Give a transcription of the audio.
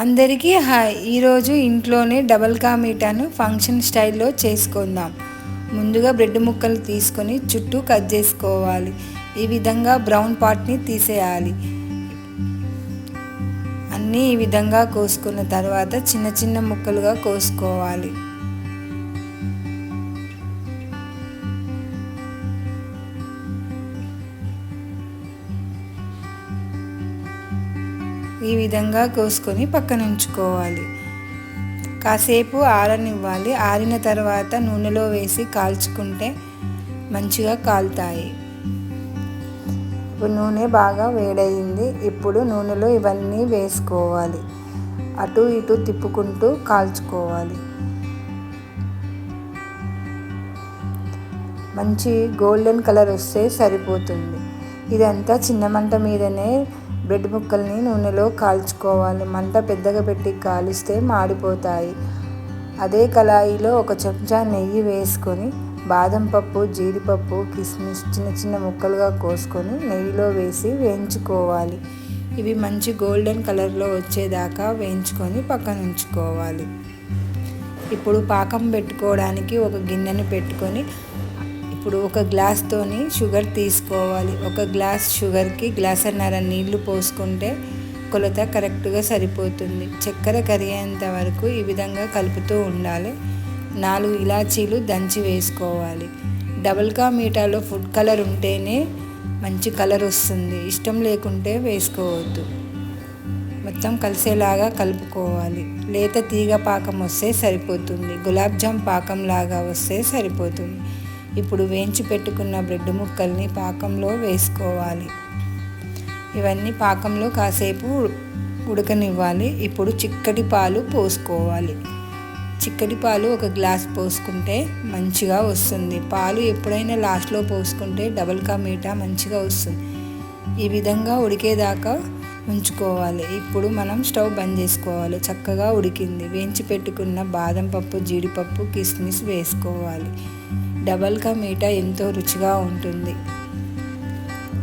అందరికీ హాయ్. ఈరోజు ఇంట్లోనే డబల్ కా మీఠాను ఫంక్షన్ స్టైల్లో చేసుకుందాం. ముందుగా బ్రెడ్ ముక్కలు తీసుకొని చుట్టూ కట్ చేసుకోవాలి. ఈ విధంగా బ్రౌన్ పార్ట్ని తీసేయాలి. అన్నీ ఈ విధంగా కోసుకున్న తర్వాత చిన్న చిన్న ముక్కలుగా కోసుకోవాలి. ఈ విధంగా కోసుకొని పక్కనుంచుకోవాలి కాసేపు ఆరనివ్వాలి. ఆరిన తర్వాత నూనెలో వేసి కాల్చుకుంటే మంచిగా కాలుతాయి. ఇప్పుడు నూనె బాగా వేడయింది. ఇప్పుడు నూనెలో ఇవన్నీ వేసుకోవాలి. అటు ఇటు తిప్పుకుంటూ కాల్చుకోవాలి. మంచి గోల్డెన్ కలర్ వస్తే సరిపోతుంది. ఇదంతా చిన్న మంట మీదనే బ్రెడ్ ముక్కల్ని నూనెలో కాల్చుకోవాలి. మంట పెద్దగా పెట్టి కాలిస్తే మాడిపోతాయి. అదే కళాయిలో ఒక చెంచా నెయ్యి వేసుకొని బాదం పప్పు జీడిపప్పు కిస్మిస్ చిన్న చిన్న ముక్కలుగా కోసుకొని నెయ్యిలో వేసి వేయించుకోవాలి. ఇవి మంచి గోల్డెన్ కలర్లో వచ్చేదాకా వేయించుకొని పక్కన ఉంచుకోవాలి. ఇప్పుడు పాకం పెట్టుకోవడానికి ఒక గిన్నెని పెట్టుకొని ఇప్పుడు ఒక గ్లాస్తోని షుగర్ తీసుకోవాలి. ఒక గ్లాస్ షుగర్కి గ్లాసన్నర నీళ్ళు పోసుకుంటే కొలత కరెక్ట్గా సరిపోతుంది. చక్కెర కరిగేంత వరకు ఈ విధంగా కలుపుతూ ఉండాలి. నాలుగు ఇలాచీలు దంచి వేసుకోవాలి. డబుల్ కా మీటాలో ఫుడ్ కలర్ ఉంటేనే మంచి కలర్ వస్తుంది. ఇష్టం లేకుంటే వేసుకోవద్దు. మొత్తం కలిసేలాగా కలుపుకోవాలి. లేత తీగ పాకం వస్తే సరిపోతుంది. గులాబ్ జామ్ పాకం లాగా వస్తే సరిపోతుంది. ఇప్పుడు వేయించి పెట్టుకున్న బ్రెడ్ ముక్కల్ని పాకంలో వేసుకోవాలి. ఇవన్నీ పాకంలో కాసేపు ఉడకనివ్వాలి. ఇప్పుడు చిక్కటి పాలు పోసుకోవాలి. చిక్కటి పాలు ఒక గ్లాస్ పోసుకుంటే మంచిగా వస్తుంది. పాలు ఎప్పుడైనా లాస్ట్లో పోసుకుంటే డబల్ కా మీఠా మంచిగా వస్తుంది. ఈ విధంగా ఉడికేదాకా ఉంచుకోవాలి. ఇప్పుడు మనం స్టవ్ బంద్ చేసుకోవాలి. చక్కగా ఉడికింది. వేయించి పెట్టుకున్న బాదం పప్పు జీడిపప్పు కిస్మిస్ వేసుకోవాలి. డబల్ కా మీఠా ఎంతో రుచిగా ఉంటుంది.